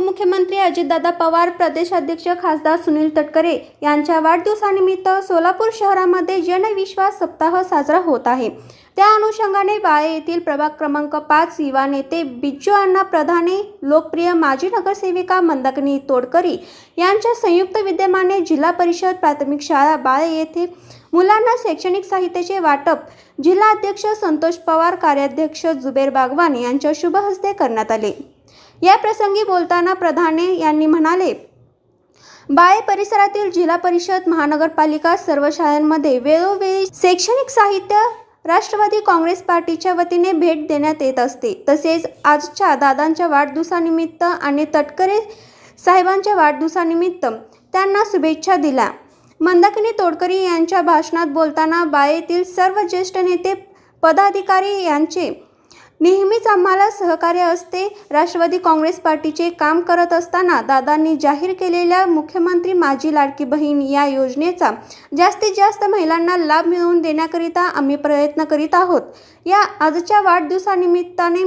उपमुख्यमंत्री अजितदादा पवार प्रदेशाध्यक्ष खासदार सुनील तटकरे यांच्या वाढदिवसानिमित्त सोलापूर शहरामध्ये जनविश्वास सप्ताह साजरा होत आहे. त्या अनुषंगाने बाळे येथील प्रभाग क्रमांक पाच युवा नेते बिज्जू अण्णा प्रधाने लोकप्रिय माजी नगरसेविका मंदाकिनी तोडकरी यांच्या संयुक्त विद्यमाने जिल्हा परिषद प्राथमिक शाळा बाळे येथे मुलांना शैक्षणिक साहित्याचे वाटप जिल्हाध्यक्ष संतोष पवार कार्याध्यक्ष जुबेर बागवान यांच्या शुभ हस्ते करण्यात आले. या प्रसंगी बोलताना प्रधाने यांनी म्हणाले बाळे परिसरातील जिल्हा परिषद महानगरपालिका सर्व शाळांमध्ये वेळोवेळी शैक्षणिक साहित्य राष्ट्रवादी काँग्रेस पार्टीच्या वतीने भेट देण्यात येत असते. तसेच आजच्या दादांच्या वाढदिवसानिमित्त आणि तटकरे साहेबांच्या वाढदिवसानिमित्त त्यांना शुभेच्छा दिल्या. मंदाकिनी तोडकरी यांच्या भाषणात बोलताना बाळेतील सर्व ज्येष्ठ नेते पदाधिकारी यांचे नेहमीच आम्हाला सहकार्य असते. राष्ट्रवादी काँग्रेस पार्टीचे काम करत असताना दादांनी जाहीर केलेल्या मुख्यमंत्री माझी लाडकी बहीण या योजनेचा जास्तीत जास्त महिलांना लाभ मिळवून देण्याकरिता आम्ही प्रयत्न करीत आहोत. या आजच्या वाढदिवसानिमित्ताने